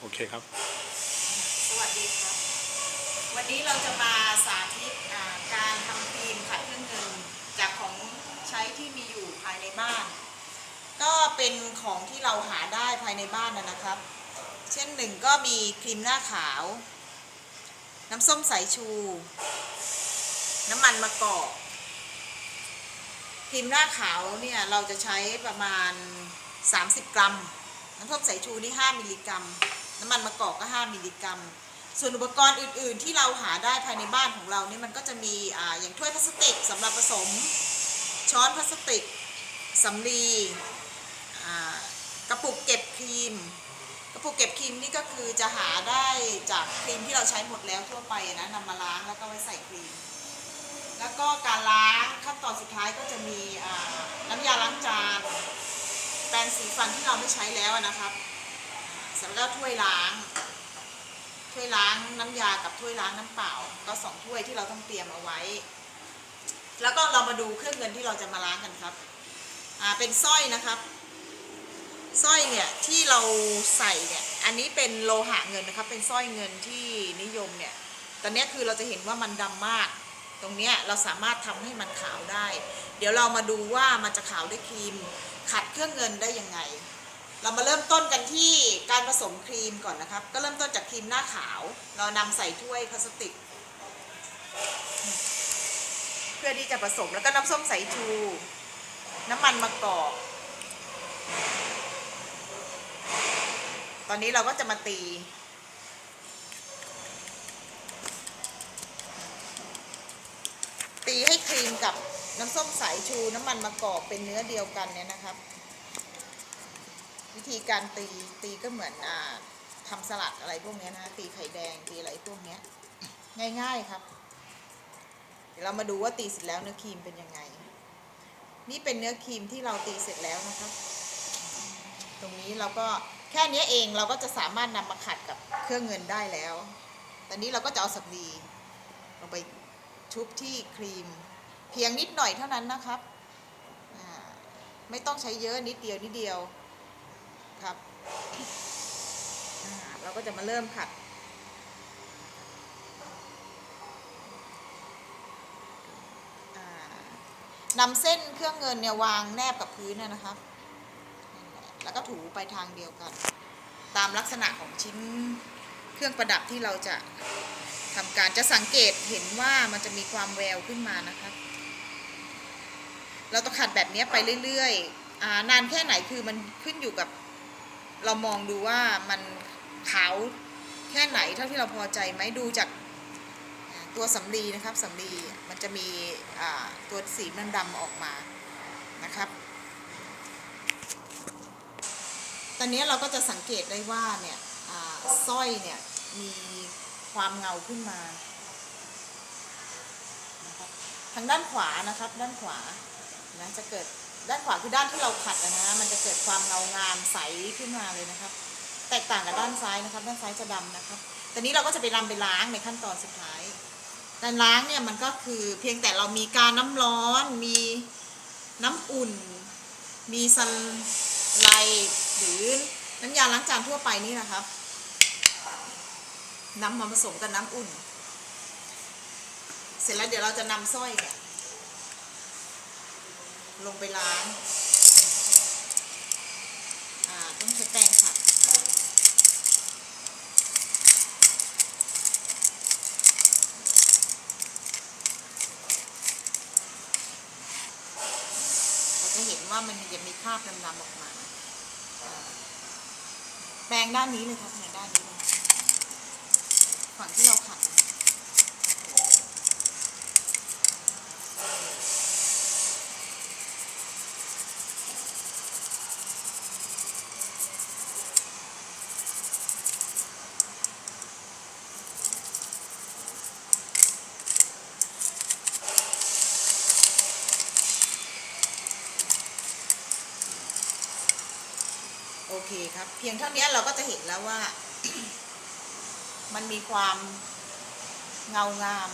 โอเคครับ สวัสดีครับ วันนี้เราจะมาสาธิตการทำครีมขัดเครื่องเงินจากของใช้ที่มีอยู่ภายในบ้าน ก็เป็นของที่เราหาได้ภายในบ้านนะนะครับ เช่นหนึ่งก็มีครีมหน้าขาว น้ำส้มสายชู น้ำมันมะกอกครีมหน้าขาวเนี่ยเราจะใช้ประมาณ 30 กรัม น้ำส้มสายชูนี่ 5 มิลลิกรัม น้ำมันมะกอกก็ 5 มิลลิกรัม ส่วนอุปกรณ์อื่น ๆ ที่เราหาได้ภายในบ้านของเราเนี่ยมันก็จะมีออย่างถ้วยพลาสติกสำหรับผสม ช้อนพลาสติกสำลีกระปุกเก็บครีม กระปุกเก็บครีมนี่ก็คือจะหาได้จากครีมที่เราใช้หมดแล้วทั่วไปนะนำมาล้างแล้วก็ไว้ใส่ครีม แล้วก็การล้างขั้นตอนสุดท้ายก็จะมีน้ำยาล้างจานแปรงสีฟันที่เราไม่ใช้แล้วนะครับ เสร็จแล้วถ้วยล้าง ถ้วยล้างน้ำยากับถ้วยล้างน้ำเปล่า ก็สองถ้วยที่เราต้องเตรียมเอาไว้ แล้วก็เรามาดูเครื่องเงินที่เราจะมาล้างกันครับ อ่าเป็นสร้อยนะครับสร้อยเนี่ยที่เราใส่เนี่ยอันนี้เป็นโลหะเงินนะครับ เป็นสร้อยเงินที่นิยมเนี่ยตอนนี้คือเราจะเห็นว่ามันดำมาก ตรงเนี้ยเราสามารถทำให้มันขาวได้ เดี๋ยวเรามาดูว่ามันจะขาวด้วยครีมขัดเครื่องเงินได้ยังไง เรามาเริ่มต้นกันที่การผสมครีมก่อนนะครับ ก็เริ่มต้นจากครีมหน้าขาว เรานำใส่ถ้วยพลาสติก เพื่อที่จะผสมแล้วก็น้ำส้มสายชู น้ำมันมะกอกตอนนี้เราก็จะมาตี ตีให้ครีมกับน้ำส้มสายชูน้ำมันมะกอกเป็นเนื้อเดียวกันเนี่ยนะครับ วิธีการตีตีก็เหมือนอ่าทำสลัดอะไรพวกนี้นะตีไข่แดงตีอะไรพวกเนี้ยง่ายๆครับ เดี๋ยวเรามาดูว่าตีเสร็จแล้วเนื้อครีมเป็นยังไง นี่เป็นเนื้อครีมที่เราตีเสร็จแล้วนะครับ ตรงนี้เราก็แค่นี้เองเราก็จะสามารถนำมาขัดกับเครื่องเงินได้แล้ว ตอนนี้เราก็จะเอาสำลีลงไปชุบที่ครีม เพียงนิดหน่อยเท่านั้นนะครับ ไม่ต้องใช้เยอะนิดเดียวนิดเดียว ครับเราก็จะมาเริ่มขัด นำเส้นเครื่องเงินเนี่ยวางแนบกับพื้นนะนะครับ แล้วก็ถูไปทางเดียวกัน ตามลักษณะของชิ้นเครื่องประดับที่เราจะทำการจะสังเกตเห็นว่ามันจะมีความแววขึ้นมานะครับ เราต้องขัดแบบนี้ไปเรื่อยๆอนานแค่ไหนคือมันขึ้นอยู่กับ เรามองดูว่ามันขาวแค่ไหนเท่าที่เราพอใจไหมดูจากตัวสำลีนะครับสำลีมันจะมีตัวสีมันดำออกมานะครับ ตอนนี้เราก็จะสังเกตได้ว่าเนี่ยสร้อยเนี่ยมีความเงาขึ้นมาทางด้านขวานะครับด้านขวานะจะเกิด ด้านขวาคือด้านที่เราขัดนะฮะมันจะเกิดความเงางามใสขึ้นมาเลยนะครับ แตกต่างกับด้านซ้ายนะครับ ด้านซ้ายจะดำนะครับแตอนนี้เราก็จะไปรำไปล้างในขั้นตอนสุดท้ายการล้างเนี่ยมันก็คือเพียงแต่เรามีการน้ำร้อน มีน้ำอุ่น มีซันไลด์หรือน้ำยาล้างจานทั่วไปนี่นะครับ น้ำมาผสมกับน้ำอุ่น เสร็จแล้วเดี๋ยวเราจะนำสร้อยเนี่ย ลงไปล้างต้องใช้แปรงขัดเราจะเห็นว่ามันจะมีคราบดำๆออกมา แปรงด้านนี้เลยครับในด้านนี้เลยฝั่งที่เราขัด โอเคครับ เพียงเท่านี้เราก็จะเห็นแล้วว่า มันมีความเงางาม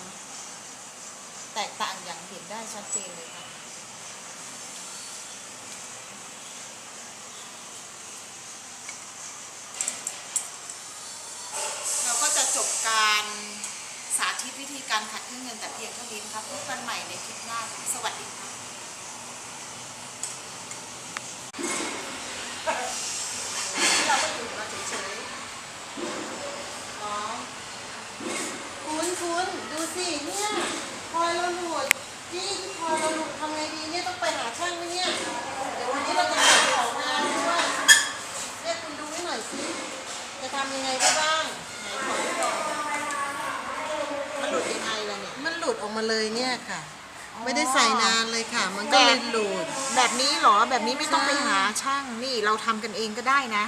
แตกต่างอย่างเห็นได้ชัดเจนเลยครับเราก็จะจบการสาธิตวิธีการขัดเครื่องเงินแต่เพียงเท่านี้ครับพบกันใหม่ในคลิปหน้าสวัสดีครับ ดูสิเนี่ยพลอยเราหลุดจี้ที่พลอยเราหลุดทำไงดีเนี่ยต้องไปหาช่างไหมเนี่ยเดี๋ยววันนี้เราจะไปของงานด้วยเนี่ยคุณดูให้หน่อยสิจะทำยังไงได้บ้างไหนขอดูก่อนมันหลุดยังไงล่ะเนี่ยมันหลุดออกมาเลยเนี่ยค่ะอ๋อไม่ได้ใส่นานเลยค่ะ มันก็เลยหลุด แบบนี้เหรอแบบนี้ไม่ต้องใช่ไปหาช่างนี่เราทำกันเองก็ได้นะ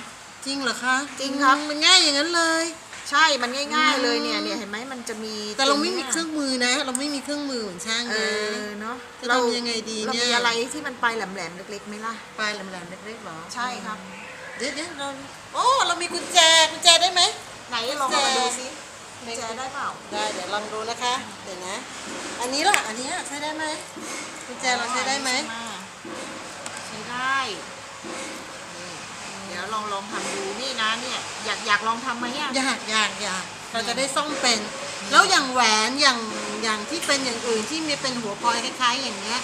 จริงเหรอคะจริงครับ มันง่ายอย่างนั้นเลย ใช่มันง่าย ๆ เลยเนี่ยเนี่ยเห็นไหมมันจะมีแต่เราไม่มีตเครื่องมือนะ เราไม่มีเครื่องมือเหมือนช่างเอนะอเนาะจะทำยังไงดีเราเนี่ยมีอะไรที่มันปลายแหลมๆเล็กๆไหมล่ะ ปลายแหลมๆเล็กๆเหรอใช่ครับ เดี๋ยวเดี๋ยวเราโอ้เรามีกุญแจกุญแจได้ไหม ไหนลองเอามาดูซิกุญแจได้เปล่า ได้เดี๋ยวลองดูนะคะเดี๋ยวนะ อันนี้ล่ะอันนี้ใช้ได้ไหมกุญแจเราใช้ได้ไหม ใช้ได้นี่เดี๋ยว ลองลองทำดูนี่นะเนี่ยอยากอยากลองทำไหมอะ อยากอยากอยากเราจะได้ซ่อมเป็น แล้วอย่างแหวนอย่างอย่างที่เป็นอย่างอื่นที่มีเป็นหัวพลอยคล้ายๆ อย่างเงี้ย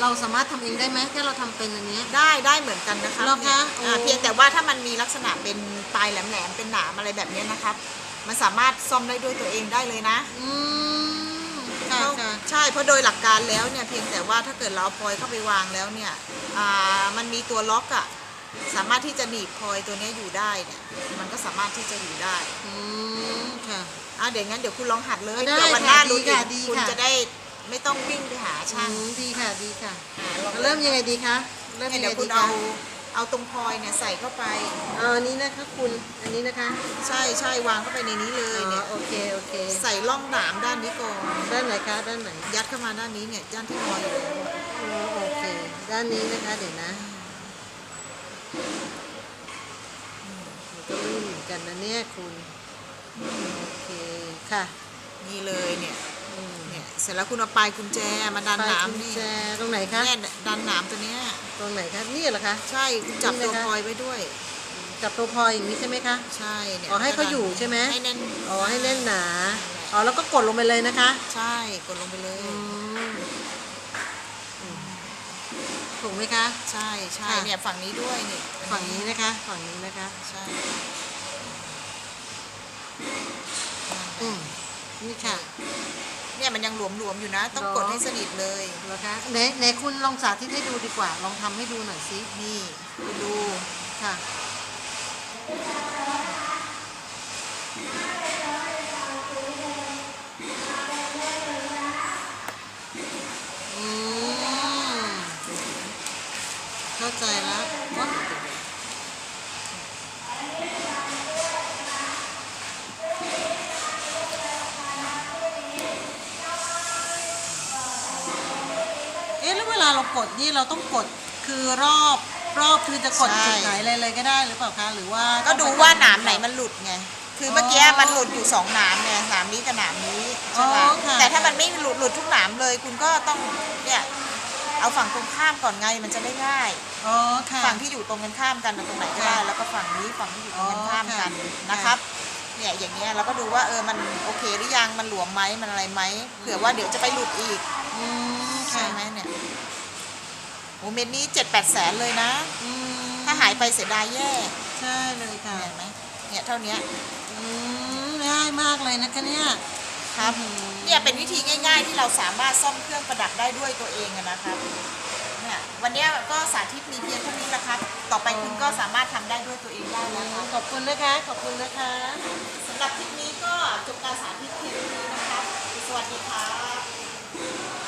เราสามารถทำเองได้ไหมถ้าเราทำเป็นอันเนี้ย ได้ได้เหมือนกันนะครับเหรอคะเนี่ยอ่าโอ้เพียงแต่ว่าถ้ามันมีลักษณะเป็นปลายแหลมๆเป็นหนามอะไรแบบเนี้ยนะครับ มันสามารถซ่อมได้ด้วยตัวเองได้เลยนะอืมค่ะเพราะค่ะ ใช่เพราะโดยหลักการแล้วเนี่ยเพียงแต่ว่าถ้าเกิดเราเอาพลอยเข้าไปวางแล้วเนี่ยอ่ามันมีตัวล็อกอะ สามารถที่จะหนีบพลอยตัวเนี้ยอยู่ได้เนี่ยมันก็สามารถที่จะอยู่ได้อืมค่ะ อะเดี๋ยวงั้นเดี๋ยวคุณลองหัดเลยได้เดี๋ยววันหน้าค่ะรู้ดีอีค่ะกดีคุณค่ะ จะได้ไม่ต้องวิ่งไปหาอืช่างมดีค่ะดีค่ะ อ่าลองเริ่มยังไงดีคะเริ่มเนี่ยยังไงเดี๋ยวคุดีณคะเอาเอาตรงพลอยเนี่ยใส่เข้าไป เอาอันนี้นะคะคุณอันนี้นะคะใช่ใช่วางเข้าไปในนี้เลอ๋ยอเนี่ยโอเคโอเคใส่ร่องหนามด้านนี้ก่อนด้านไหนคะด้านไหนยัดเข้ามาด้านนี้เนี่ยด้านที่พลอยอยู่ อ๋อโอเค ด้านนี้นะคะเดี๋ยวนะมัน ก็ลื่นเหมือนกันนะเนี่ยคุณโอเคค่ะนี่เลยเนี่ยอืมเนี่ยเสร็จแล้วคุณเอาปลายกุญแจมาดันหนามปลยกุญนี่แจตรงไหนคะ เนี่ยดันหนามตัวเนี้ยตรงไหนคะนี่เหรอคะ ใช่คุณจับนี่ตัวนะคะ พลอยไว้ด้วย จับตัวพลอยอย่างนี้ใช่ไหมคะ ใช่เนี่ยอ๋อให้เขาอยู่ใช่ไหม ให้แน่นอ๋อให้แน่นหนา อ๋อแล้วก็กดลงไปเลยนะคะ ใช่กดลงไปเลย อืมอืม ถูกไหมคะ ใช่ใช่ค่ะเนี่ยฝั่งนี้ด้วยนี่ฝั่งนี้นะคะ ฝั่งนี้นะคะ ใช่อืมนี่ค่ะเนี่ยมันยังหลวมๆอยู่นะ ต้องหรอกดให้สนิทเลยเหรอคะไหนไหนคุณลองสาธิตให้ดูดีกว่า ลองทำให้ดูหน่อยสินี่คุณดูค่ะ อืม เข้าใจแล้วว้าวเอ๊ะแล้วเวลาเรากดนี่เราต้องกดคือรอบรอบคือจะกดจุดไหนเลยเลยก็ได้หรือเปล่าคะหรือว่าก็ดูว่าหนามไหนมันหลุดไง คือเมื่อกี้อ๋อมันหลุดอยู่สองหนามไงหนามนี้กับหนามนี้ใช่ไหมอ๋อค่ะแต่ถ้ามันไม่หลุดหลุดทุกหนามเลย คุณก็ต้องเนี่ยเอาฝั่งตรงข้ามก่อนไงมันจะได้ง่าย อ๋อค่ะ ฝั่งที่อยู่ตรงกันข้ามกันตรงไหนก็ได้ ค่ะแล้วก็ฝั่งนี้ฝั่งที่อยู่ตรงกันข้ามกันอ๋อค่ะนะครับ เนี่ยอย่างเงี้ยเราก็ดูว่าเออมันโอเคหรือยังมันหลวมไหมมันอะไรไหมเผื่อว่าเดี๋ยวจะไปหลุดอีกอืมใช่ค่ะไหมเนี่ยโอ้เม็ดนี้เจ็ดแปดแสนเลยนะ อืมถ้าหายไปเสียดายแย่ใช่เลยค่ะเห็นไหมเนี่ยเท่าเนี้ยอืมง่ายมากเลยนะคะเนี่ยครับอืมเนี่ยเป็นวิธีง่าย ๆ ที่เราสามารถซ่อมเครื่องประดับได้ด้วยตัวเองอะนะครับเนี่ยันนี้ก็สาธิตมีเพียงเท่านี้นะครับ ต่อไปคุณก็สามารถทำได้ด้วยตัวเองได้แล้วขอบคุณนะคะ ขอบคุณนะคะ สำหรับคลิปนี้ก็จบการสาธิตเพียงเท่านี้นะคะสวัสดีค่ะ